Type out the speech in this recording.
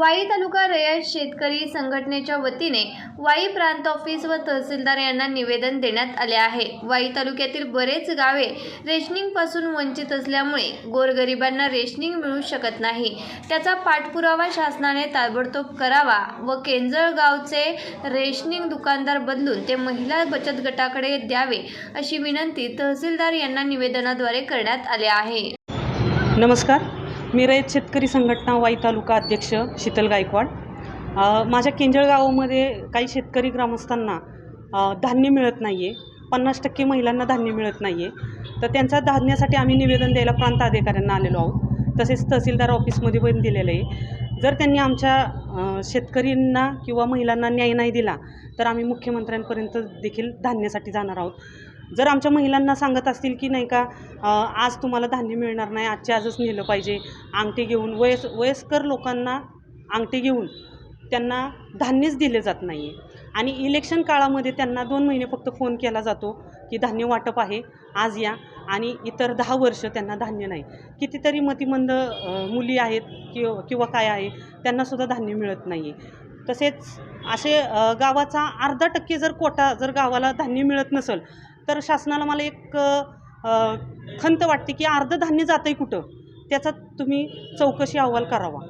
वाई तालुका रयत शेतकरी संघटनेच्या वतीने वाई प्रांत ऑफिस व तहसीलदार यांना निवेदन देण्यात आले आहे. वाई तालुक्यातील बरेच गावे रेशनिंगपासून वंचित असल्यामुळे गोरगरिबांना रेशनिंग मिळू शकत नाही. त्याचा पाठपुरावा शासनाने ताबडतोब करावा व केंजळगावचे रेशनिंग दुकानदार बदलून ते महिला बचत गटाकडे द्यावे अशी विनंती तहसीलदार यांना निवेदनाद्वारे करण्यात आले आहे. नमस्कार. मी रयत शेतकरी संघटना वाई तालुका अध्यक्ष शीतल गायकवाड. माझ्या केंजळ गावामध्ये काही शेतकरी ग्रामस्थांना धान्य मिळत नाही आहे पन्नास टक्के महिलांना धान्य मिळत नाही आहे तर त्यांच्या धान्यासाठी आम्ही निवेदन द्यायला प्रांत अधिकाऱ्यांना आलेलो आहोत. तसेच तहसीलदार ऑफिसमध्ये पण दिलेलं आहे. जर त्यांनी आमच्या शेतकरींना किंवा महिलांना न्याय नाही दिला तर आम्ही मुख्यमंत्र्यांपर्यंत देखील धान्यासाठी जाणार आहोत. जर आमच्या महिलांना सांगत असतील की नाही का आज तुम्हाला धान्य मिळणार नाही आजच्या आजच नेलं पाहिजे अंगठी घेऊन वयस वयस्कर लोकांना अंगठी घेऊन त्यांना धान्यच दिले जात नाही आहे आणि इलेक्शन काळामध्ये त्यांना दोन महिने फक्त फोन केला जातो की धान्य वाटप आहे आज या. आणि इतर दहा वर्ष त्यांना धान्य नाही. कितीतरी मतिमंद मुली आहेत कि किंवा काय आहे त्यांनासुद्धा धान्य मिळत नाही आहे तसेच असे गावाचा अर्धा टक्के जर कोटा जर गावाला धान्य मिळत नसेल तर शासनाला मला एक खंत वाटते की अर्धं धान्य जातं आहे कुठं? त्याचा तुम्ही चौकशी अहवाल करावा.